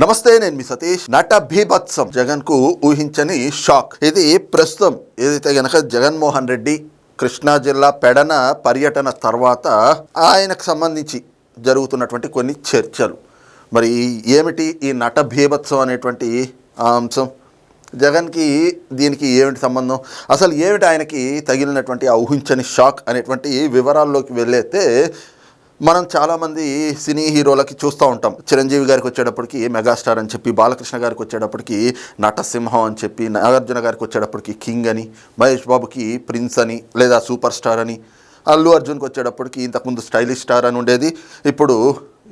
నమస్తే నేను మీ సతీష్. నట భీభత్సం జగన్కు ఊహించని షాక్. ఇది ప్రస్తుతం ఏదైతే గనక జగన్మోహన్ రెడ్డి కృష్ణా జిల్లా పెడన పర్యటన తర్వాత ఆయనకు సంబంధించి జరుగుతున్నటువంటి కొన్ని చర్చలు. మరి ఏమిటి ఈ నట భీభత్సం అనేటువంటి అంశం? జగన్కి దీనికి ఏమిటి సంబంధం? అసలు ఏమిటి ఆయనకి తగిలినటువంటి ఊహించని షాక్ అనేటువంటి వివరాల్లోకి వెళ్ళైతే మనం చాలామంది సినీ హీరోలకి చూస్తూ ఉంటాం. చిరంజీవి గారికి వచ్చేటప్పటికి మెగాస్టార్ అని చెప్పి బాలకృష్ణ గారికి వచ్చేటప్పటికి నటసింహం అని చెప్పి నాగార్జున గారికి వచ్చేటప్పటికి కింగ్ అని మహేష్ బాబుకి ప్రిన్స్ అని లేదా సూపర్ స్టార్ అని అల్లు అర్జున్కి వచ్చేటప్పటికి ఇంతకుముందు స్టైలిష్ స్టార్ అని ఉండేది. ఇప్పుడు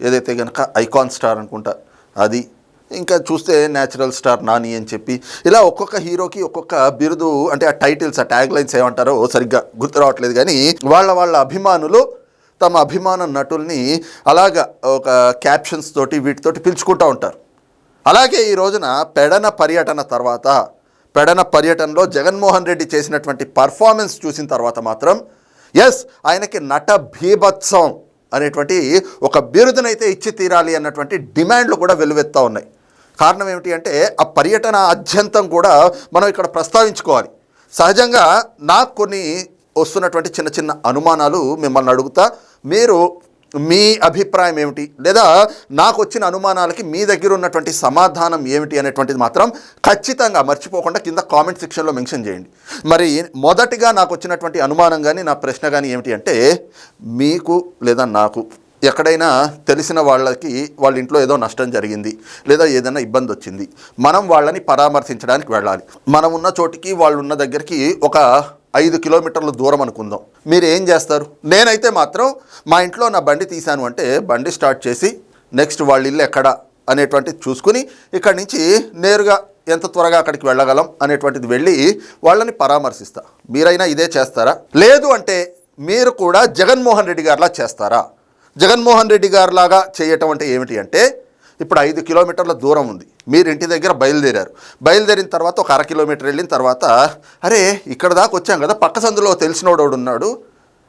ఏదైతే కనుక ఐకాన్ స్టార్ అనుకుంటా అది ఇంకా చూస్తే న్యాచురల్ స్టార్ నాని అని చెప్పి ఇలా ఒక్కొక్క హీరోకి ఒక్కొక్క బిరుదు అంటే ఆ టైటిల్స్ ఆ ట్యాగ్ లైన్స్ ఏమంటారో సరిగ్గా గుర్తు రావట్లేదు కానీ వాళ్ళ వాళ్ళ అభిమానులు తమ అభిమాన నటుల్ని అలాగ ఒక క్యాప్షన్స్ తోటి వీటితోటి పిలుచుకుంటూ ఉంటారు. అలాగే ఈ రోజున పెడన పర్యటన తర్వాత పెడన పర్యటనలో జగన్మోహన్ రెడ్డి చేసినటువంటి పర్ఫార్మెన్స్ చూసిన తర్వాత మాత్రం ఎస్ ఆయనకి నట భీభత్సం అనేటువంటి ఒక బిరుదునైతే ఇచ్చి తీరాలి అన్నటువంటి డిమాండ్లు కూడా వెలువెత్తా ఉన్నాయి. కారణం ఏమిటి అంటే ఆ పర్యటన అత్యంతం కూడా మనం ఇక్కడ ప్రస్తావించుకోవాలి. సహజంగా నాకు కొన్ని వస్తున్నటువంటి చిన్న చిన్న అనుమానాలు మిమ్మల్ని అడుగుతా. మీరు మీ అభిప్రాయం ఏమిటి? లేదా నాకు వచ్చిన అనుమానాలకి మీ దగ్గర ఉన్నటువంటి సమాధానం ఏమిటి అనేటువంటిది మాత్రం ఖచ్చితంగా మర్చిపోకుండా కింద కామెంట్ సెక్షన్లో మెన్షన్ చేయండి. మరి మొదటిగా నాకు వచ్చినటువంటి అనుమానం కానీ నా ప్రశ్న కానీ ఏమిటి అంటే మీకు లేదా నాకు ఎక్కడైనా తెలిసిన వాళ్ళకి వాళ్ళ ఇంట్లో ఏదో నష్టం జరిగింది లేదా ఏదైనా ఇబ్బంది వచ్చింది. మనం వాళ్ళని పరామర్శించడానికి వెళ్ళాలి. మనం ఉన్న చోటికి వాళ్ళు ఉన్న దగ్గరికి ఒక ఐదు కిలోమీటర్ల దూరం అనుకుందాం. మీరు ఏం చేస్తారు? నేనైతే మాత్రం మా ఇంట్లో నా బండి తీశాను అంటే బండి స్టార్ట్ చేసి నెక్స్ట్ వాళ్ళ ఇల్లు ఎక్కడ అనేటువంటిది చూసుకుని ఇక్కడి నుంచి నేరుగా ఎంత త్వరగా అక్కడికి వెళ్ళగలం అనేటువంటిది వెళ్ళి వాళ్ళని పరామర్శిస్తా. మీరైనా ఇదే చేస్తారా? లేదు అంటే మీరు కూడా జగన్మోహన్ రెడ్డి గారిలా చేస్తారా? జగన్మోహన్ రెడ్డి గారిలాగా చేయటం అంటే ఏమిటి అంటే ఇప్పుడు ఐదు కిలోమీటర్ల దూరం ఉంది. మీరు ఇంటి దగ్గర బయలుదేరారు. బయలుదేరిన తర్వాత ఒక అర కిలోమీటర్ వెళ్ళిన తర్వాత అరే ఇక్కడ దాకా వచ్చాం కదా పక్క సందులో తెలిసినోడు ఉన్నాడు.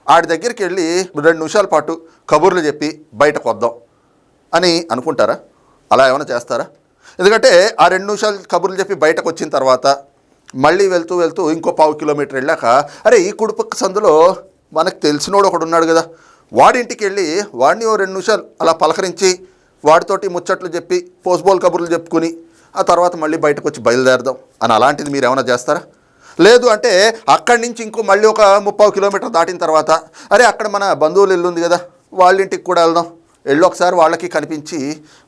ఆడి దగ్గరికి వెళ్ళి రెండు నిమిషాల పాటు కబుర్లు చెప్పి బయటకు వద్దాం అని అనుకుంటారా? అలా ఏమైనా చేస్తారా? ఎందుకంటే ఆ రెండు నిమిషాలు కబుర్లు చెప్పి బయటకు వచ్చిన తర్వాత మళ్ళీ వెళ్తూ వెళ్తూ ఇంకో పావు కిలోమీటర్ వెళ్ళాక అరే ఈ కుడిపక్క సందులో మనకు తెలిసినోడు ఒకడు ఉన్నాడు కదా. వాడింటికి వెళ్ళి వాడిని ఓ రెండు నిమిషాలు అలా పలకరించి వాడితోటి ముచ్చట్లు చెప్పి పోస్ట్బోల్ కబుర్లు చెప్పుకుని ఆ తర్వాత మళ్ళీ బయటకు వచ్చి బయలుదేరదాం. అని అలాంటిది మీరు ఏమైనా చేస్తారా? లేదు అంటే అక్కడి నుంచి ఇంకో మళ్ళీ ఒక ముప్పై కిలోమీటర్ దాటిన తర్వాత అరే అక్కడ మన బంధువులు ఇల్లు ఉంది కదా వాళ్ళ ఇంటికి కూడా వెళ్దాం. వెళ్ళి ఒకసారి వాళ్ళకి కనిపించి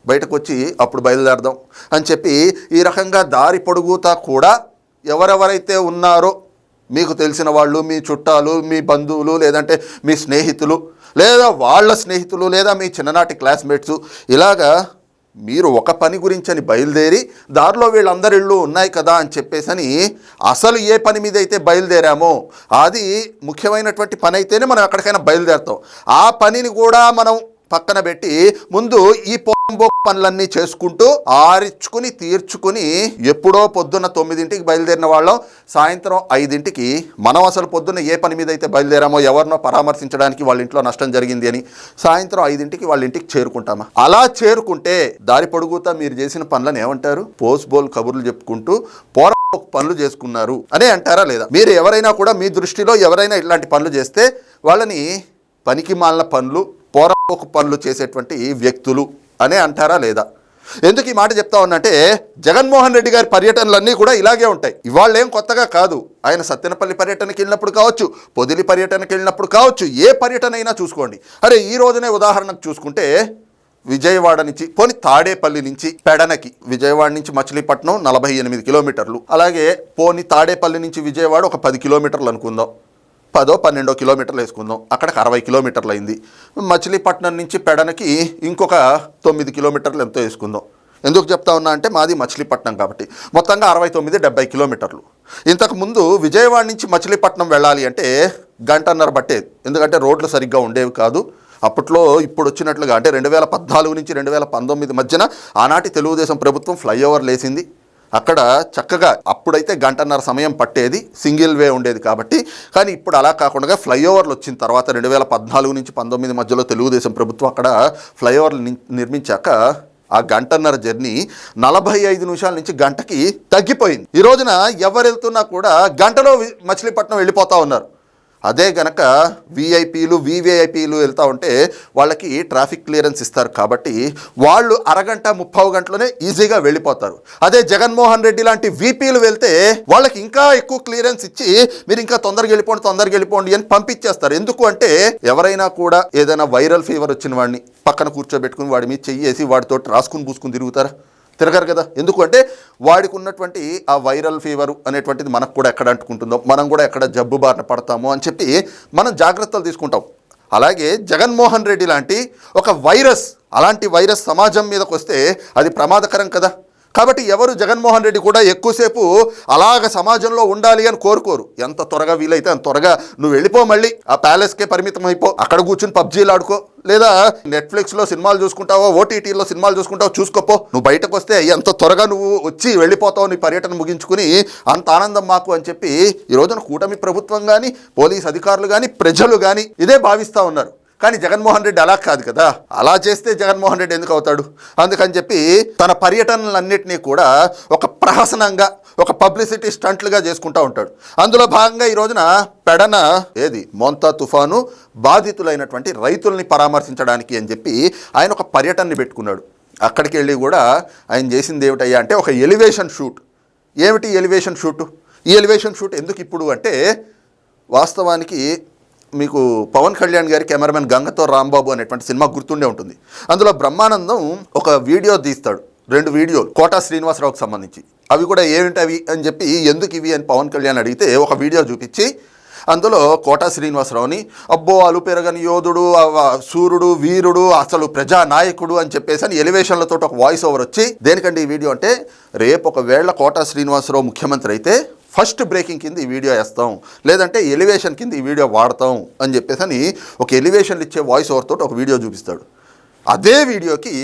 బయటకు వచ్చి అప్పుడు బయలుదేరదాం అని చెప్పి ఈ రకంగా దారి పొడుగుతా కూడా ఎవరెవరైతే ఉన్నారో మీకు తెలిసిన వాళ్ళు మీ చుట్టాలు మీ బంధువులు లేదంటే మీ స్నేహితులు లేదా వాళ్ళ స్నేహితులు లేదా మీ చిన్ననాటి క్లాస్మేట్స్ ఇలాగా మీరు ఒక పని గురించి అని బయలుదేరి దారిలో వీళ్ళందరి ఇళ్ళు ఉన్నాయి కదా అని చెప్పేసని అసలు ఏ పని మీద అయితే బయలుదేరామో అది ముఖ్యమైనటువంటి పని అయితేనే మనం ఎక్కడికైనా బయలుదేరుతాం. ఆ పనిని కూడా మనం పక్కన పెట్టి ముందు ఈ పోంబో పనులన్నీ చేసుకుంటూ ఆరిచ్చుకుని తీర్చుకుని ఎప్పుడో పొద్దున్న తొమ్మిదింటికి బయలుదేరిన వాళ్ళం. సాయంత్రం ఐదింటికి మనం అసలు పొద్దున్న ఏ పని మీద అయితే బయలుదేరామో ఎవరినో పరామర్శించడానికి వాళ్ళ ఇంట్లో నష్టం జరిగింది అని సాయంత్రం ఐదింటికి వాళ్ళ ఇంటికి చేరుకుంటామా? అలా చేరుకుంటే దారి పొడుగుతా మీరు చేసిన పనులను ఏమంటారు? పోస్ట్ బోల్ కబుర్లు చెప్పుకుంటూ పోర పనులు చేసుకున్నారు అనే అంటారా లేదా? మీరు ఎవరైనా కూడా మీ దృష్టిలో ఎవరైనా ఇట్లాంటి పనులు చేస్తే వాళ్ళని పనికి మాలిన పనులు ఒక పనులు చేసేటువంటి వ్యక్తులు అనే అంటారా లేదా? ఎందుకు ఈ మాట చెప్తా ఉన్నంటే జగన్మోహన్ రెడ్డి గారి పర్యటనలన్నీ కూడా ఇలాగే ఉంటాయి. ఇవాళ ఏం కొత్తగా కాదు. ఆయన సత్తెనపల్లి పర్యటనకి వెళ్ళినప్పుడు కావచ్చు పొదిలి పర్యటనకి వెళ్ళినప్పుడు కావచ్చు ఏ పర్యటన అయినా చూసుకోండి. అరే ఈ రోజునే ఉదాహరణకు చూసుకుంటే విజయవాడ నుంచి పోని తాడేపల్లి నుంచి పెడనకి విజయవాడ నుంచి మచిలీపట్నం నలభై ఎనిమిది కిలోమీటర్లు. అలాగే పోని తాడేపల్లి నుంచి విజయవాడ ఒక పది కిలోమీటర్లు అనుకుందాం. పదో పన్నెండో కిలోమీటర్లు వేసుకుందాం. అక్కడికి అరవై కిలోమీటర్లు అయింది. మచిలీపట్నం నుంచి పెడనకి ఇంకొక తొమ్మిది కిలోమీటర్లు ఎంతో వేసుకుందాం. ఎందుకు చెప్తా ఉన్నా అంటే మాది మచిలీపట్నం కాబట్టి. మొత్తంగా అరవై తొమ్మిది డెబ్బై కిలోమీటర్లు. ఇంతకుముందు విజయవాడ నుంచి మచిలీపట్నం వెళ్ళాలి అంటే గంటన్నర పట్టేది. ఎందుకంటే రోడ్లు సరిగ్గా ఉండేవి కాదు. అప్పట్లో ఇప్పుడు వచ్చినట్లుగా అంటే రెండు వేల పద్నాలుగు నుంచి రెండు వేల పంతొమ్మిది మధ్యన ఆనాటి తెలుగుదేశం ప్రభుత్వం ఫ్లైఓవర్ లేసింది. అక్కడ చక్కగా అప్పుడైతే గంటన్నర సమయం పట్టేది సింగిల్ వే ఉండేది కాబట్టి. కానీ ఇప్పుడు అలా కాకుండా ఫ్లైఓవర్లు వచ్చిన తర్వాత రెండు వేల పద్నాలుగు నుంచి పంతొమ్మిది మధ్యలో తెలుగుదేశం ప్రభుత్వం అక్కడ ఫ్లైఓవర్లు ని- నిర్మించాక ఆ గంటన్నర జర్నీ నలభై ఐదు నిమిషాల నుంచి గంటకి తగ్గిపోయింది. ఈ రోజున ఎవరు వెళ్తున్నా కూడా గంటలో మచిలీపట్నం వెళ్ళిపోతా ఉన్నారు. అదే గనక వీఐపీలు వివిఐపీలు వెళ్తూ ఉంటే వాళ్ళకి ట్రాఫిక్ క్లియరెన్స్ ఇస్తారు కాబట్టి వాళ్ళు అరగంట ముప్పావు గంటలోనే ఈజీగా వెళ్ళిపోతారు. అదే జగన్మోహన్ రెడ్డి లాంటి వీపీలు వెళ్తే వాళ్ళకి ఇంకా ఎక్కువ క్లియరెన్స్ ఇచ్చి మీరు ఇంకా తొందరగా వెళ్ళిపోండి తొందరగా వెళ్ళిపోండి అని పంపించేస్తారు. ఎందుకు అంటే ఎవరైనా కూడా ఏదైనా వైరల్ ఫీవర్ వచ్చిన వాడిని పక్కన కూర్చోబెట్టుకుని వాడి మీద చెయ్యేసి వాడితో రాసుకుని పూసుకుని తిరుగుతారా? తిరగరు కదా. ఎందుకంటే వాడికి ఉన్నటువంటి ఆ వైరల్ ఫీవర్ అనేటువంటిది మనకు కూడా ఎక్కడ అంటుకుంటుందో మనం కూడా ఎక్కడ జబ్బు బారిన పడతామో అని చెప్పి మనం జాగ్రత్తలు తీసుకుంటాం. అలాగే జగన్మోహన్ రెడ్డి లాంటి ఒక వైరస్ అలాంటి వైరస్ సమాజం మీదకి వస్తే అది ప్రమాదకరం కదా. కాబట్టి ఎవరు జగన్మోహన్ రెడ్డి కూడా ఎక్కువసేపు అలాగ సమాజంలో ఉండాలి అని కోరుకోరు. ఎంత త్వరగా వీలైతే అంత త్వరగా నువ్వు వెళ్ళిపో మళ్ళీ ఆ ప్యాలెస్కే పరిమితం అయిపో అక్కడ కూర్చుని పబ్జీలు ఆడుకో లేదా నెట్ఫ్లిక్స్లో సినిమాలు చూసుకుంటావో ఓటీటీలో సినిమాలు చూసుకుంటావో చూసుకోపో. నువ్వు బయటకు వస్తే ఎంత త్వరగా నువ్వు వచ్చి వెళ్ళిపోతావు నీ పర్యటన ముగించుకుని అంత ఆనందం మాకు అని చెప్పి ఈ రోజున కూటమి ప్రభుత్వం కానీ పోలీస్ అధికారులు కానీ ప్రజలు కానీ ఇదే భావిస్తూ ఉన్నారు. కానీ జగన్మోహన్ రెడ్డి అలా కాదు కదా. అలా చేస్తే జగన్మోహన్ రెడ్డి ఎందుకు అవుతాడు? అందుకని చెప్పి తన పర్యటనలన్నింటినీ కూడా ఒక ప్రహసనంగా ఒక పబ్లిసిటీ స్టంట్లుగా చేసుకుంటూ ఉంటాడు. అందులో భాగంగా ఈ రోజున పెడన ఏది? మోంతా తుఫాను బాధితులైనటువంటి రైతుల్ని పరామర్శించడానికి అని చెప్పి ఆయన ఒక పర్యటనని పెట్టుకున్నాడు. అక్కడికి వెళ్ళి కూడా ఆయన చేసింది ఏమిటయ్యా అంటే ఒక ఎలివేషన్ షూట్. ఏమిటి ఎలివేషన్ షూట్? ఈ ఎలివేషన్ షూట్ ఎందుకు ఇప్పుడు అంటే వాస్తవానికి మీకు పవన్ కళ్యాణ్ గారి కెమెరామెన్ గంగతో రాంబాబు అనేటువంటి సినిమా గుర్తుండే ఉంటుంది. అందులో బ్రహ్మానందం ఒక వీడియో తీస్తాడు. రెండు వీడియోలు. కోటా శ్రీనివాసరావుకి సంబంధించి. అవి కూడా ఏమిటవి అని చెప్పి ఎందుకు ఇవి అని పవన్ కళ్యాణ్ అడిగితే ఒక వీడియో చూపించి అందులో కోటా శ్రీనివాసరావుని అబ్బో అలు పెరగని యోధుడు ఆ సూర్యుడు వీరుడు అసలు ప్రజా నాయకుడు అని చెప్పేసి అని ఎలివేషన్లతో ఒక వాయిస్ ఓవర్ వచ్చి దేనికండి ఈ వీడియో అంటే రేపు ఒకవేళ కోటా శ్రీనివాసరావు ముఖ్యమంత్రి అయితే ఫస్ట్ బ్రేకింగ్ కింద ఈ వీడియో వేస్తాం. లేదంటే ఎలివేషన్ కింద ఈ వీడియో వాడతాం అని చెప్పేసి అని ఒక ఎలివేషన్లు ఇచ్చే వాయిస్ ఓవర్ తోటి ఒక వీడియో చూపిస్తాడు. అదే వీడియోకి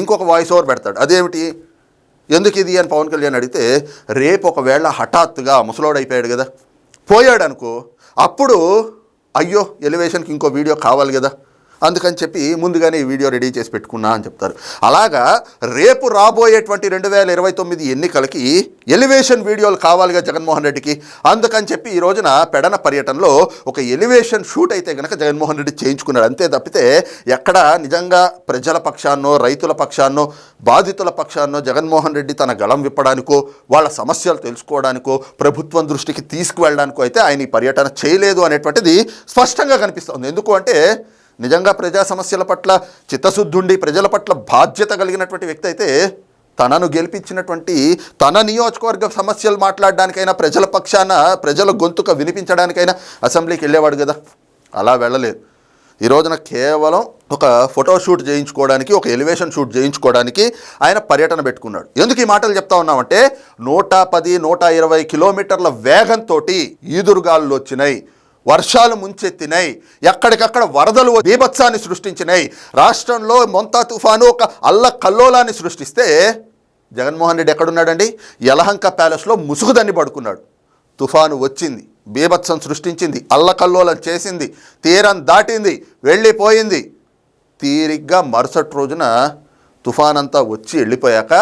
ఇంకొక వాయిస్ ఓవర్ పెడతాడు. అదేమిటి? ఎందుకు ఇది అని పవన్ కళ్యాణ్ అడిగితే రేపు ఒకవేళ హఠాత్తుగా ముసలోడు అయిపోయాడు కదా పోయాడు అనుకో అప్పుడు అయ్యో ఎలివేషన్కి ఇంకో వీడియో కావాలి కదా. అందుకని చెప్పి ముందుగానే ఈ వీడియో రెడీ చేసి పెట్టుకున్నా అని చెప్తారు. అలాగా రేపు రాబోయేటువంటి రెండు వేల ఇరవై తొమ్మిది ఎన్నికలకి ఎలివేషన్ వీడియోలు కావాలిగా జగన్మోహన్ రెడ్డికి. అందుకని చెప్పి ఈ రోజున పెడన పర్యటనలో ఒక ఎలివేషన్ షూట్ అయితే కనుక జగన్మోహన్ రెడ్డి చేయించుకున్నాడు. అంతే తప్పితే ఎక్కడ నిజంగా ప్రజల పక్షాన్నో రైతుల పక్షాన్నో బాధితుల పక్షాన్నో జగన్మోహన్ రెడ్డి తన గళం విప్పడానికో వాళ్ళ సమస్యలు తెలుసుకోవడానికో ప్రభుత్వం దృష్టికి తీసుకువెళ్ళడానికో అయితే ఆయన ఈ పర్యటన చేయలేదు అనేటువంటిది స్పష్టంగా కనిపిస్తుంది. ఎందుకు అంటే నిజంగా ప్రజా సమస్యల పట్ల చిత్తశుద్ధుండి ప్రజల పట్ల బాధ్యత కలిగినటువంటి వ్యక్తి అయితే తనను గెలిపించినటువంటి తన నియోజకవర్గ సమస్యలు మాట్లాడడానికైనా ప్రజల పక్షాన ప్రజల గొంతుక వినిపించడానికైనా అసెంబ్లీకి వెళ్ళేవాడు కదా. అలా వెళ్ళలేదు. ఈ రోజున కేవలం ఒక ఫోటో షూట్ చేయించుకోవడానికి ఒక ఎలివేషన్ షూట్ చేయించుకోవడానికి ఆయన పర్యటన పెట్టుకున్నాడు. ఎందుకు ఈ మాటలు చెప్తా ఉన్నామంటే నూట పది నూట ఇరవై కిలోమీటర్ల వేగంతో ఈదురుగాలు వచ్చినాయి. వర్షాలు ముంచెత్తినాయి ఎక్కడికక్కడ వరదలు బీభత్సాన్ని సృష్టించినాయి రాష్ట్రంలో మొంతా తుఫాను ఒక అల్ల కల్లోలాన్ని సృష్టిస్తే జగన్మోహన్ రెడ్డి ఎక్కడున్నాడండి? యలహంక ప్యాలెస్లో ముసుగుదన్ని పడుకున్నాడు. తుఫాను వచ్చింది బీభత్సం సృష్టించింది అల్లకల్లోలం చేసింది తీరం దాటింది వెళ్ళిపోయింది. తీరిగ్గా మరుసటి రోజున తుఫాన్ అంతా వచ్చి వెళ్ళిపోయాక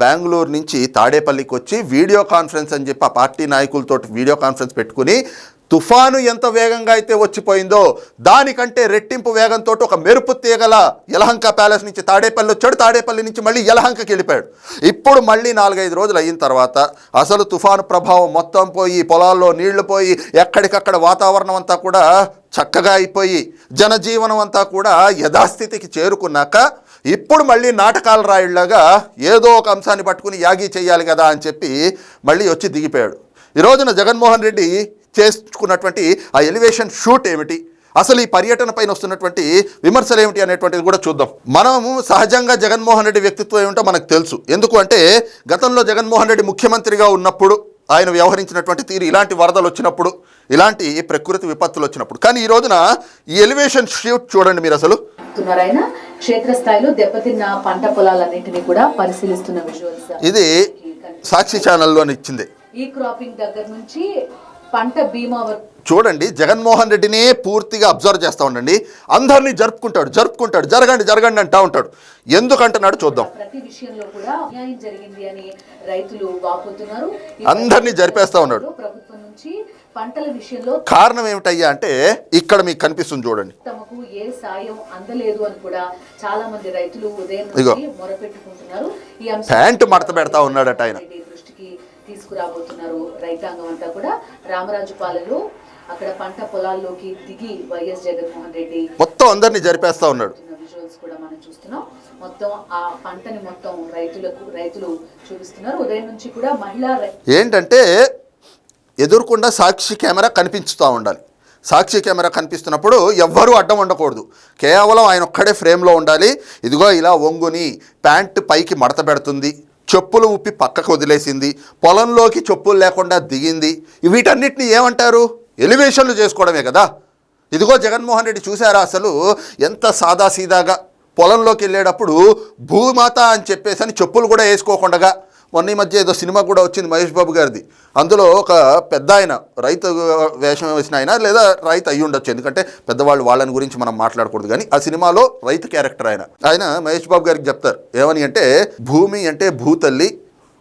బెంగళూరు నుంచి తాడేపల్లికి వచ్చి వీడియో కాన్ఫరెన్స్ అని చెప్పి ఆ పార్టీ నాయకులతో వీడియో కాన్ఫరెన్స్ పెట్టుకుని తుఫాను ఎంత వేగంగా అయితే వచ్చిపోయిందో దానికంటే రెట్టింపు వేగంతో ఒక మెరుపు తీగల యలహంక ప్యాలెస్ నుంచి తాడేపల్లి వచ్చాడు. తాడేపల్లి నుంచి మళ్ళీ యలహంకకి వెళ్ళిపోయాడు. ఇప్పుడు మళ్ళీ నాలుగైదు రోజులు అయిన తర్వాత అసలు తుఫాను ప్రభావం మొత్తం పోయి పొలాల్లో నీళ్ళు పోయి ఎక్కడికక్కడ వాతావరణం అంతా కూడా చక్కగా అయిపోయి జనజీవనం అంతా కూడా యథాస్థితికి చేరుకున్నాక ఇప్పుడు మళ్ళీ నాటకాలు రాయిళ్ళగా ఏదో ఒక అంశాన్ని పట్టుకుని యాగి చేయాలి కదా అని చెప్పి మళ్ళీ వచ్చి దిగిపోయాడు. ఈ రోజున జగన్మోహన్ రెడ్డి చేసుకున్నటువంటి ఆ ఎలివేషన్ షూట్ ఏమిటి? అసలు ఈ పర్యటన పైన వస్తున్నటువంటి విమర్శలు ఏమిటి అనేటువంటిది కూడా చూద్దాం. మనము సహజంగా జగన్మోహన్ రెడ్డి వ్యక్తిత్వం ఏమిటో మనకు తెలుసు. ఎందుకు అంటే గతంలో జగన్మోహన్ రెడ్డి ముఖ్యమంత్రిగా ఉన్నప్పుడు ఆయన వ్యవహరించినటువంటి తీరు ఇలాంటి వరదలు వచ్చినప్పుడు ఇలాంటి ప్రకృతి విపత్తులు వచ్చినప్పుడు. కానీ ఈ రోజున ఈ ఎలివేషన్ షూట్ చూడండి మీరు అసలు. క్షేత్రస్థాయిలో దెబ్బతిన్న పంట పొలాలన్నింటినీ కూడా పరిశీలిస్తున్న విజువల్స్. ఇది సాక్షి ఛానల్లో ఇచ్చింది. ఈ క్రాపింగ్ దగ్గర నుంచి పంట బీమా చూడండి జగన్మోహన్ రెడ్డినే పూర్తిగా అబ్జర్వ్ చేస్తూ ఉండండి. అందరినీ జరుపుకుంటాడు జరుపుకుంటాడు జరగండి జరగండి అంటా ఉంటాడు. ఎందుకంటున్నాడు చూద్దాం. ప్రతి విషయంలో కూడా అన్యాయం జరిగింది అని రైతులు వాపోతున్నారు. ఈ అందరినీ జరిపేస్తా ఉన్నాడు. ప్రభుత్వం నుంచి పంటల విషయంలో కారణం ఏమిటయ్యా అంటే ఇక్కడ మీకు కనిపిస్తుంది చూడండి. తమకు ఏ సాయం అందలేదు అని కూడా చాలా మంది రైతులు ఉదయం మొరపెట్టుకుంటున్నారు. ప్యాంటు మడత పెడతా ఉన్నాడట ఆయన. తీసుకురాబోతున్నారు. రైతాంగం అంతా కూడా రామరాజుపాలెంలో అక్కడ పంట పొలాల్లోకి దిగి వైఎస్ జగన్మోహన్ రెడ్డి మొత్తం అందరినీ జరిపేస్తా ఉన్నాడు. విజువల్స్ కూడా మనం చూస్తున్నాం. మొత్తం ఆ పంటని మొత్తం రైతులకు రైతులు చూపిస్తున్నారు. ఉదయం నుంచి కూడా మహిళా ఏంటంటే ఎదురుకుండా సాక్షి కెమెరా కనిపించుతూ ఉండాలి. సాక్షి కెమెరా కనిపిస్తున్నప్పుడు ఎవ్వరూ అడ్డం ఉండకూడదు. కేవలం ఆయన ఒక్కడే ఫ్రేమ్లో ఉండాలి. ఇదిగో ఇలా ఒంగుని ప్యాంట్ పైకి మడత పెడుతుంది. చెప్పులు ఉప్పి పక్కకు వదిలేసింది. పొలంలోకి చెప్పులు లేకుండా దిగింది. వీటన్నిటిని ఏమంటారు? ఎలివేషన్లు చేసుకోవడమే కదా. ఇదిగో జగన్మోహన్ రెడ్డి చూశారా అసలు? ఎంత సాదాసీదాగా పొలంలోకి వెళ్ళేటప్పుడు భూమాత అని చెప్పేసి అని చెప్పులు కూడా వేసుకోకుండా మొన్న ఈ మధ్య ఏదో సినిమా కూడా వచ్చింది మహేష్ బాబు గారిది. అందులో ఒక పెద్ద ఆయన రైతు వేషం వేసిన ఆయన లేదా రైతు అయ్యి ఉండొచ్చు. ఎందుకంటే పెద్దవాళ్ళు వాళ్ళని గురించి మనం మాట్లాడకూడదు కానీ ఆ సినిమాలో రైతు క్యారెక్టర్ ఆయన. ఆయన మహేష్ బాబు గారికి చెప్తారు. ఏమని అంటే భూమి అంటే భూతల్లి.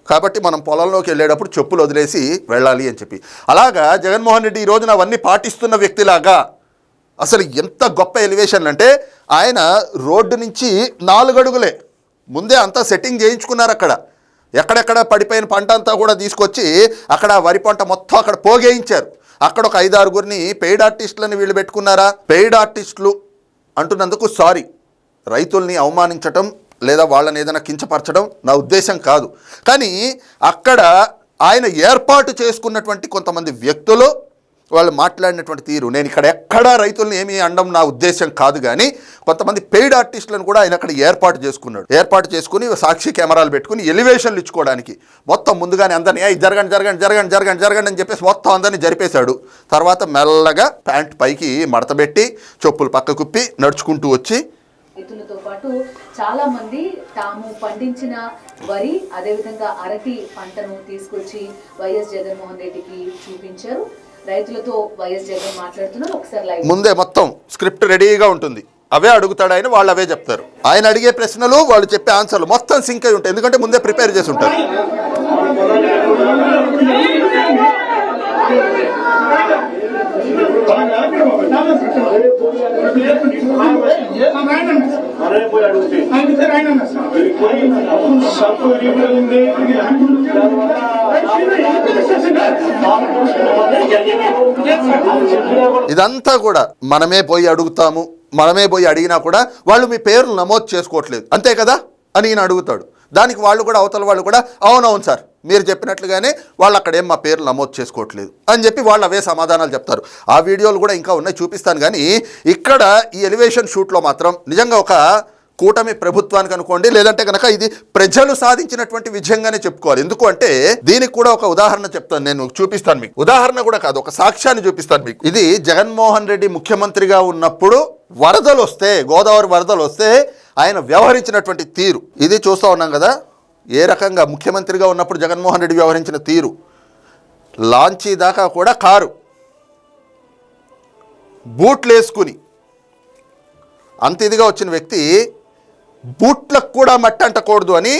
కాబట్టి మనం పొలంలోకి వెళ్ళేటప్పుడు చెప్పులు వదిలేసి వెళ్ళాలి అని చెప్పి. అలాగా జగన్మోహన్ రెడ్డి ఈ రోజున అవన్నీ పాటిస్తున్న వ్యక్తిలాగా అసలు ఎంత గొప్ప ఎలివేషన్ అంటే ఆయన రోడ్డు నుంచి నాలుగు అడుగులే ముందే అంతా సెట్టింగ్ చేయించుకున్నారు అక్కడ. ఎక్కడెక్కడ పడిపోయిన పంట అంతా కూడా తీసుకొచ్చి అక్కడ వరి పంట మొత్తం అక్కడ పోగేయించారు. అక్కడ ఒక ఐదు ఆరుగురిని పెయిడ్ ఆర్టిస్టులని వీళ్ళు పెట్టుకున్నారా? పెయిడ్ ఆర్టిస్టులు అంటున్నందుకు సారీ. రైతుల్ని అవమానించటం లేదా వాళ్ళని ఏదైనా కించపరచడం నా ఉద్దేశం కాదు. కానీ అక్కడ ఆయన ఏర్పాటు చేసుకున్నటువంటి కొంతమంది వ్యక్తులు వాళ్ళు మాట్లాడినటువంటి తీరు. నేను ఇక్కడ ఎక్కడా రైతులను ఏమీ అనడం నా ఉద్దేశం కాదు కానీ కొంతమంది పెయిడ్ ఆర్టిస్టులను కూడా ఆయన అక్కడ ఏర్పాటు చేసుకున్నాడు. ఏర్పాటు చేసుకుని సాక్షి కెమెరాలు పెట్టుకుని ఎలివేషన్లు ఇచ్చుకోవడానికి. మొత్తం ముందుగానే అందరినీ "ఏయ్, జరగండి జరగండి జరగండి జరగండి జరగండి అని చెప్పేసి మొత్తం అందరినీ జరిపేశాడు. తర్వాత మెల్లగా ప్యాంట్ పైకి మడతబెట్టి చెప్పులు పక్క కుప్పి నడుచుకుంటూ వచ్చి రైతులతో పాటు చాలా మంది తాము పండించిన వరి అదేవిధంగా అరటి పంటను తీసుకొచ్చి వైఎస్ జగన్మోహన్ రెడ్డికి చూపించారు. రైతులతో వైఎస్ జగన్ మాట్లాడుతున్నారు. ఒకసారి ముందే మొత్తం స్క్రిప్ట్ రెడీగా ఉంటుంది. అవే అడుగుతాడు ఆయన వాళ్ళు అవే చెప్తారు. ఆయన అడిగే ప్రశ్నలు వాళ్ళు చెప్పే ఆన్సర్లు మొత్తం సింక్ అయి ఉంటాయి. ఎందుకంటే ముందే ప్రిపేర్ చేసి ఉంటారు మరే పోయి అడుగుతే సబ్బు విరిగిపోయింది ఇదంతా కూడా మనమే పోయి అడుగుతాము మనమే పోయి అడిగినా కూడా వాళ్ళు మీ పేర్లు నమోదు చేసుకోవట్లేదు. అంతే కదా? అని ఈయన అడుగుతాడు. దానికి వాళ్ళు కూడా అవతల వాళ్ళు కూడా అవునవును సార్. మీరు చెప్పినట్లుగానే వాళ్ళు అక్కడేం మా పేర్లు నమోదు చేసుకోవట్లేదు అని చెప్పి వాళ్ళు అవే సమాధానాలు చెప్తారు. ఆ వీడియోలు కూడా ఇంకా ఉన్నాయి చూపిస్తాను కానీ ఇక్కడ ఈ ఎలివేషన్ షూట్లో మాత్రం నిజంగా ఒక కూటమి ప్రభుత్వానికి అనుకోండి లేదంటే కనుక ఇది ప్రజలు సాధించినటువంటి విజయంగానే చెప్పుకోవాలి. ఎందుకు అంటే దీనికి కూడా ఒక ఉదాహరణ చెప్తాను నేను చూపిస్తాను మీకు. ఉదాహరణ కూడా కాదు ఒక సాక్ష్యాన్ని చూపిస్తాను మీకు. ఇది జగన్మోహన్ రెడ్డి ముఖ్యమంత్రిగా ఉన్నప్పుడు వరదలు వస్తే గోదావరి వరదలు వస్తే ఆయన వ్యవహరించినటువంటి తీరు. ఇది చూస్తూ ఉన్నాం కదా? ఏ రకంగా ముఖ్యమంత్రిగా ఉన్నప్పుడు జగన్మోహన్ రెడ్డి వ్యవహరించిన తీరు? లాంచీ దాకా కూడా కారు. బూట్లు వేసుకుని అంత ఇదిగా వచ్చిన వ్యక్తి బూట్లకు కూడా మట్టి అంటకూడదు అని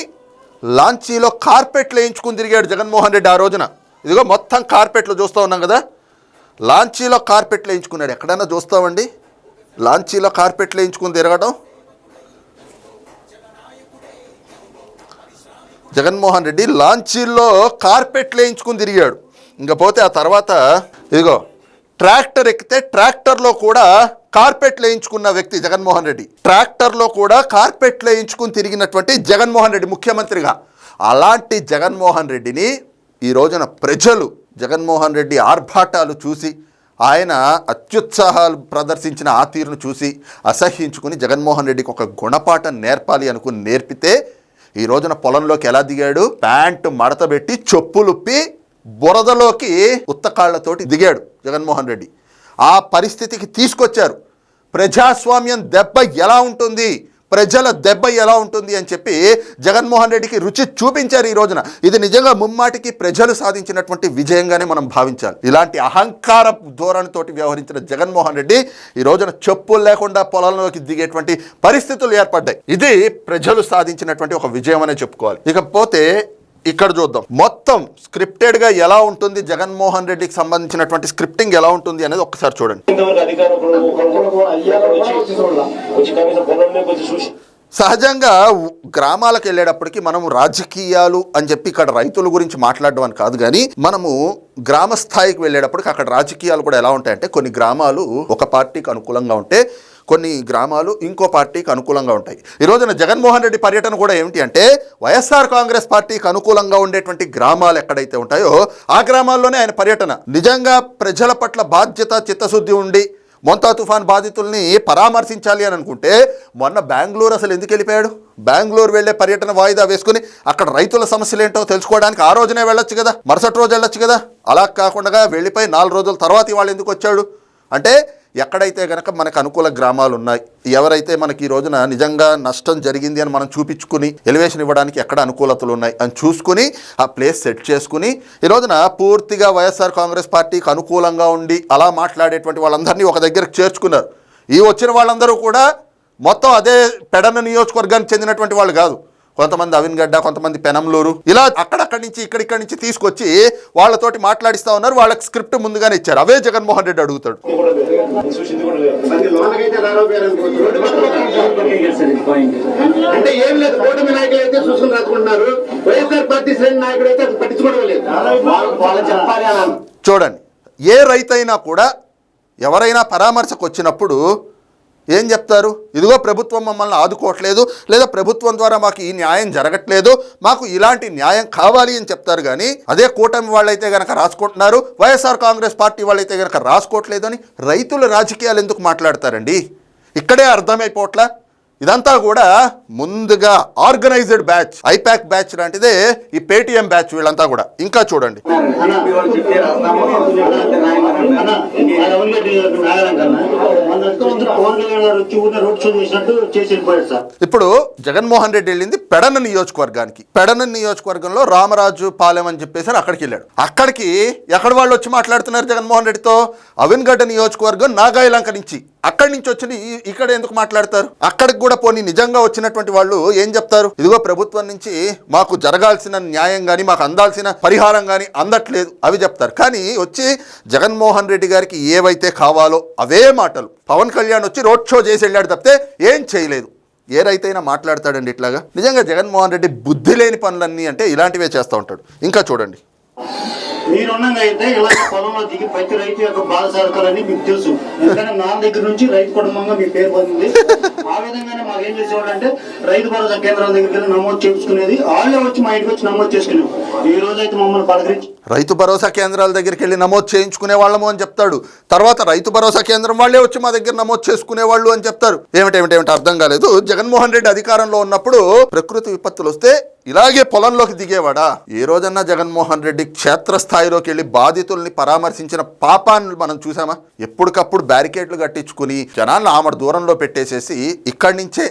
లాంచీలో కార్పెట్లు వేయించుకుని తిరిగాడు జగన్మోహన్ రెడ్డి ఆ రోజున. ఇదిగో మొత్తం కార్పెట్లు చూస్తూ ఉన్నాం కదా. లాంచీలో కార్పెట్లు వేయించుకున్నాడు. ఎక్కడైనా చూస్తామండి? లాంచీలో కార్పెట్లు వేయించుకుని తిరగడం జగన్మోహన్ రెడ్డి లాంచీల్లో కార్పెట్లు వేయించుకుని తిరిగాడు. ఇంకా పోతే ఆ తర్వాత ఇదిగో ట్రాక్టర్ ఎక్కితే ట్రాక్టర్లో కూడా కార్పెట్లు వేయించుకున్న వ్యక్తి జగన్మోహన్ రెడ్డి. ట్రాక్టర్లో కూడా కార్పెట్లు వేయించుకుని తిరిగినటువంటి జగన్మోహన్ రెడ్డి ముఖ్యమంత్రిగా. అలాంటి జగన్మోహన్ రెడ్డిని ఈ రోజున ప్రజలు జగన్మోహన్ రెడ్డి ఆర్భాటాలు చూసి ఆయన అత్యుత్సాహాలు ప్రదర్శించిన ఆ తీరును చూసి అసహ్యించుకుని జగన్మోహన్ రెడ్డికి ఒక గుణపాఠం నేర్పాలి అనుకుని నేర్పితే ఈ రోజున పొలంలోకి ఎలా దిగాడు? ప్యాంటు మడతబెట్టి చెప్పులుప్పి బురదలోకి ఉత్తకాళ్ళతోటి దిగాడు జగన్మోహన్ రెడ్డి. ఆ పరిస్థితికి తీసుకొచ్చారు. ప్రజాస్వామ్యం దెబ్బ ఎలా ఉంటుంది? ప్రజల దెబ్బ ఎలా ఉంటుంది అని చెప్పి జగన్మోహన్ రెడ్డికి రుచి చూపించారు ఈ రోజున. ఇది నిజంగా ముమ్మాటికి ప్రజలు సాధించినటువంటి విజయంగానే మనం భావించాలి. ఇలాంటి అహంకార ధోరణితోటి వ్యవహరించిన జగన్మోహన్ రెడ్డి ఈ రోజున చెప్పులు లేకుండా పొలంలోకి దిగేటువంటి పరిస్థితులు ఏర్పడ్డాయి. ఇది ప్రజలు సాధించినటువంటి ఒక విజయం అనే చెప్పుకోవాలి. ఇకపోతే ఇక్కడ చూద్దాం. మొత్తం స్క్రిప్టెడ్గా ఎలా ఉంటుంది? జగన్మోహన్ రెడ్డికి సంబంధించినటువంటి స్క్రిప్టింగ్ ఎలా ఉంటుంది అనేది ఒక్కసారి చూడండి. సహజంగా గ్రామాలకు వెళ్ళేటప్పటికి మనం రాజకీయాలు అని చెప్పి ఇక్కడ రైతుల గురించి మాట్లాడడం అని కాదు కానీ మనము గ్రామ స్థాయికి వెళ్ళేటప్పటికి అక్కడ రాజకీయాలు కూడా ఎలా ఉంటాయంటే కొన్ని గ్రామాలు ఒక పార్టీకి అనుకూలంగా ఉంటే కొన్ని గ్రామాలు ఇంకో పార్టీకి అనుకూలంగా ఉంటాయి. ఈ రోజున జగన్మోహన్ రెడ్డి పర్యటన కూడా ఏమిటి అంటే వైఎస్ఆర్ కాంగ్రెస్ పార్టీకి అనుకూలంగా ఉండేటువంటి గ్రామాలు ఎక్కడైతే ఉంటాయో ఆ గ్రామాల్లోనే ఆయన పర్యటన. నిజంగా ప్రజల పట్ల బాధ్యత చిత్తశుద్ధి ఉండి మొంతా తుఫాన్ బాధితుల్ని పరామర్శించాలి అని అనుకుంటే మొన్న బెంగళూరు అసలు ఎందుకు వెళ్ళిపోయాడు? బెంగళూరు వెళ్ళే పర్యటన వాయిదా వేసుకుని అక్కడ రైతుల సమస్యలు ఏంటో తెలుసుకోవడానికి ఆ రోజునే వెళ్ళొచ్చు కదా? మరుసటి రోజు వెళ్ళొచ్చు కదా? అలా కాకుండా వెళ్ళిపోయి నాలుగు రోజుల తర్వాత ఇవాళ ఎందుకు వచ్చాడు? అంటే ఎక్కడైతే కనుక మనకు అనుకూల గ్రామాలు ఉన్నాయి ఎవరైతే మనకి ఈ రోజున నిజంగా నష్టం జరిగింది అని మనం చూపించుకుని ఎలివేషన్ ఇవ్వడానికి ఎక్కడ అనుకూలతలు ఉన్నాయి అని చూసుకుని ఆ ప్లేస్ సెట్ చేసుకుని ఈ రోజున పూర్తిగా వైఎస్ఆర్ కాంగ్రెస్ పార్టీకి అనుకూలంగా ఉండి అలా మాట్లాడేటువంటి వాళ్ళందరినీ ఒక దగ్గరకు చేర్చుకున్నారు. ఈ వచ్చిన వాళ్ళందరూ కూడా మొత్తం అదే పెడన నియోజకవర్గానికి చెందినటువంటి వాళ్ళు కాదు. కొంతమంది అవిన్గడ్డ కొంతమంది పెనంలూరు ఇలా అక్కడక్కడి నుంచి ఇక్కడిక్కడి నుంచి తీసుకొచ్చి వాళ్ళతోటి మాట్లాడిస్తా ఉన్నారు. వాళ్ళకి స్క్రిప్ట్ ముందుగానే ఇచ్చారు. అవే జగన్మోహన్ రెడ్డి అడుగుతాడు. అంటే ఏం లేదు కూటమి నాయకులు అయితే చూసుకుని రాసుకుంటున్నారు వైఎస్ఆర్ పార్టీ శ్రేణి నాయకుడు అయితే పట్టించుకోవడం లేదు. వాళ్ళు చెప్పాలి. చూడండి ఏ రైతైనా కూడా ఎవరైనా పరామర్శకు వచ్చినప్పుడు ఏం చెప్తారు? ఇదిగో ప్రభుత్వం మమ్మల్ని ఆదుకోవట్లేదు లేదా ప్రభుత్వం ద్వారా మాకు ఈ న్యాయం జరగట్లేదు మాకు ఇలాంటి న్యాయం కావాలి అని చెప్తారు కానీ అదే కూటమి వాళ్ళైతే గనక రాసుకుంటున్నారు వైఎస్ఆర్ కాంగ్రెస్ పార్టీ వాళ్ళైతే గనక రాసుకోవట్లేదు అని రైతుల రాజకీయాలు ఎందుకు మాట్లాడతారండి? ఇక్కడే అర్థమైపోవట్లా? ఇదంతా కూడా ముందుగా ఆర్గనైజ్డ్ బ్యాచ్ ఐపాక్ బ్యాచ్ లాంటిదే ఈ పేటిఎం బ్యాచ్ వీళ్ళంతా కూడా. ఇంకా చూడండి. ఇప్పుడు జగన్మోహన్ రెడ్డి వెళ్ళింది పెడన నియోజకవర్గానికి. పెడన నియోజకవర్గంలో రామరాజు పాలెం అని చెప్పేసి అక్కడికి వెళ్ళాడు. అక్కడికి ఎక్కడ వాళ్ళు వచ్చి మాట్లాడుతున్నారు జగన్మోహన్ రెడ్డితో? అవిన్గడ్డ నియోజకవర్గం నాగాయలంక నుంచి. అక్కడి నుంచి వచ్చి ఇక్కడ ఎందుకు మాట్లాడతారు? అక్కడికి కూడా పోనీ నిజంగా వచ్చినటువంటి వాళ్ళు ఏం చెప్తారు? ఇదిగో ప్రభుత్వం నుంచి మాకు జరగాల్సిన న్యాయం కానీ మాకు అందాల్సిన పరిహారం కానీ అందట్లేదు. అవి చెప్తారు. కానీ వచ్చి జగన్మోహన్ రెడ్డి గారికి ఏవైతే కావాలో అవే మాటలు. పవన్ కళ్యాణ్ వచ్చి రోడ్ షో చేసి వెళ్ళాడు తప్పితే ఏం చేయలేదు. ఏ రైతైనా మాట్లాడతాడండి ఇట్లాగా? నిజంగా జగన్మోహన్ రెడ్డి బుద్ధి లేని పనులన్నీ అంటే ఇలాంటివే చేస్తూ ఉంటాడు. ఇంకా చూడండి. మీరున్నాగా అయితే ఇలా పొలంలో దిగి ప్రతి రైతు యొక్క బాధ సరకాలని మీకు తెలుసు. ఎందుకంటే నా దగ్గర నుంచి రైతు కుటుంబంగా మీ పేరు పొందింది. ఆ విధంగానే మాకు ఏం చేసేవాళ్ళు అంటే రైతు భరోసా కేంద్రాల దగ్గరికి వెళ్ళి నమోదు చేసుకునేది. వాళ్ళే వచ్చి మా ఇంటికి వచ్చి నమోదు చేసుకునేవి. ఈ రోజు అయితే మమ్మల్ని పలకరించి రైతు భరోసా కేంద్రాల దగ్గరికి వెళ్ళి నమోదు చేయించుకునే వాళ్ళము అని చెప్తాడు. తర్వాత రైతు భరోసా కేంద్రం వాళ్ళే వచ్చి మా దగ్గర నమోదు చేసుకునే వాళ్ళు అని చెప్తారు. ఏమిటేమిటేమిటి అర్థం కాలేదు. జగన్మోహన్ రెడ్డి అధికారంలో ఉన్నప్పుడు ప్రకృతి విపత్తులు వస్తే ఇలాగే పొలంలోకి దిగేవాడా? ఏ రోజన్నా జగన్మోహన్ రెడ్డి క్షేత్రస్థాయిలోకి వెళ్ళి బాధితుల్ని పరామర్శించిన పాపాన్ని మనం చూసామా ఎప్పటికప్పుడు బ్యారికేడ్లు కట్టించుకుని జనాలను ఆమె దూరంలో పెట్టేసేసి ఇక్కడి నుంచే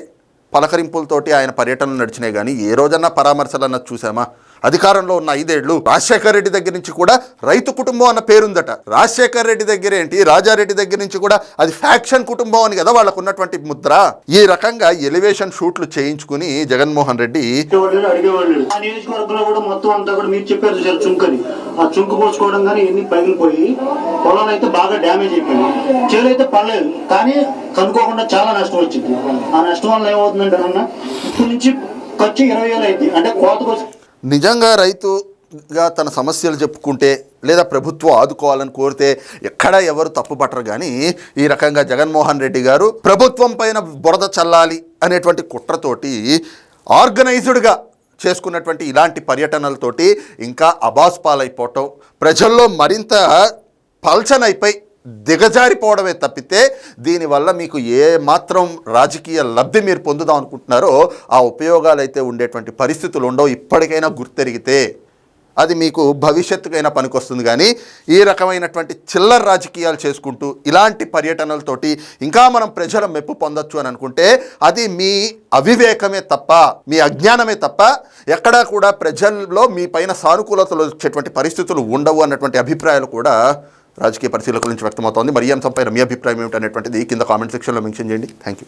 పలకరింపులతోటి ఆయన పర్యటనలు నడిచినాయి కానీ ఏ రోజన్నా పరామర్శలు అన్నది చూసామా అధికారంలో ఉన్న ఐదేళ్ళు రాజశేఖర్ రెడ్డి దగ్గర నుంచి కూడా రైతు కుటుంబం అన్న పేరుందట. రాజశేఖర్ రెడ్డి దగ్గర ఏంటి? రాజారెడ్డి దగ్గర నుంచి కూడా అది ఫ్యాక్షన్ కుటుంబం అని కదా వాళ్ళకు ఉన్నటువంటి ముద్ర. ఈ రకంగా ఎలివేషన్ షూట్లు చేయించుకుని జగన్మోహన్ రెడ్డి నియోజకవర్గంలో కూడా మొత్తం అంతా కూడా మీరు చెప్పారు చుంకని. ఆ చుంకు పోసుకోవడం కానీ ఎన్ని పగిలిపోయి పొలం అయితే బాగా డ్యామేజ్ అయిపోయింది చేలు అయితే పడలేదు కానీ కనుక్కోకుండా చాలా నష్టం వచ్చింది. ఆ నష్టం వల్ల ఏమవుతుందంటే అన్న ఇప్పటి నుంచి ఖర్చు ఇరవై వేలు అయింది. అంటే కోతకు నిజంగా రైతుగా తన సమస్యలు చెప్పుకుంటే లేదా ప్రభుత్వం ఆదుకోవాలని కోరితే ఎక్కడ ఎవరు తప్పు పట్టరు కానీ ఈ రకంగా జగన్మోహన్ రెడ్డి గారు ప్రభుత్వం పైన బురద చల్లాలి అనేటువంటి కుట్రతోటి ఆర్గనైజ్డ్గా చేసుకున్నటువంటి ఇలాంటి పర్యటనలతోటి ఇంకా అబాస్ పాలైపోవటం ప్రజల్లో మరింత పల్చనైపోయి దిగజారిపోవడమే తప్పితే దీనివల్ల మీకు ఏ మాత్రం రాజకీయ లబ్ధి మీరు పొందుదాం అనుకుంటున్నారో ఆ ఉపయోగాలు అయితే ఉండేటువంటి పరిస్థితులు ఉండవు. ఇప్పటికైనా గుర్తెరిగితే అది మీకు భవిష్యత్తుకైనా పనికొస్తుంది. కానీ ఈ రకమైనటువంటి చిల్లర రాజకీయాలు చేసుకుంటూ ఇలాంటి పర్యటనలతోటి ఇంకా మనం ప్రజల మెప్పు పొందొచ్చు అని అనుకుంటే అది మీ అవివేకమే తప్ప మీ అజ్ఞానమే తప్ప ఎక్కడా కూడా ప్రజల్లో మీ పైన సానుకూలతలు వచ్చేటువంటి పరిస్థితులు ఉండవు అన్నటువంటి అభిప్రాయాలు కూడా రాజకీయ పరిశీలకుల నుంచి వ్యక్తమవుతోంది. మరి ఈ అంశంపై మీ అభిప్రాయం ఏమిటనేటువంటిది కింద కామెంట్ సెక్షన్లో మెన్షన్ చేయండి. Thank you